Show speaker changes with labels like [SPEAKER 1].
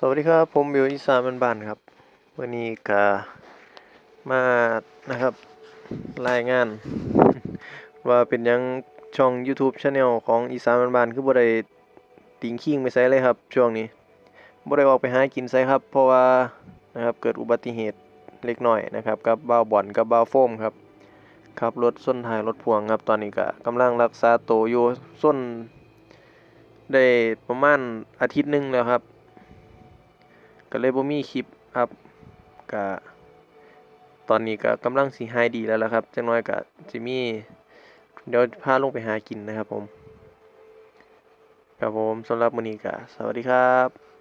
[SPEAKER 1] สวัสดีครับ ผมบิวอีสานบ้านครับ วันนี้ก็มานะครับ รายงาน ว่าเป็นยังช่อง YouTube Channel ของอีสานบ้านคือบ่ได้ติงขิงไปไสเลยครับ ช่วงนี้บ่ได้ออกไปหากินไสครับ เพราะว่านะครับเกิดอุบัติเหตุเล็กน้อยนะครับกับบ่าวบอนกับบ่าโฟมครับขับรถส้นท้ายรถพ่วงครับตอนนี้ก็กำลังรักษาตัวอยู่ส้นได้ประมาณอาทิตย์หนึ่งแล้วครับ ก็เลยบ่มีคลิปครับก็ตอนนี้ก็กำลังสีหายดีแล้วล่ะครับจังหน่อยก็สิมีเดี๋ยวพาลงไปหากินนะครับผมครับผมสำหรับมื้อนี้ก็สวัสดีครับ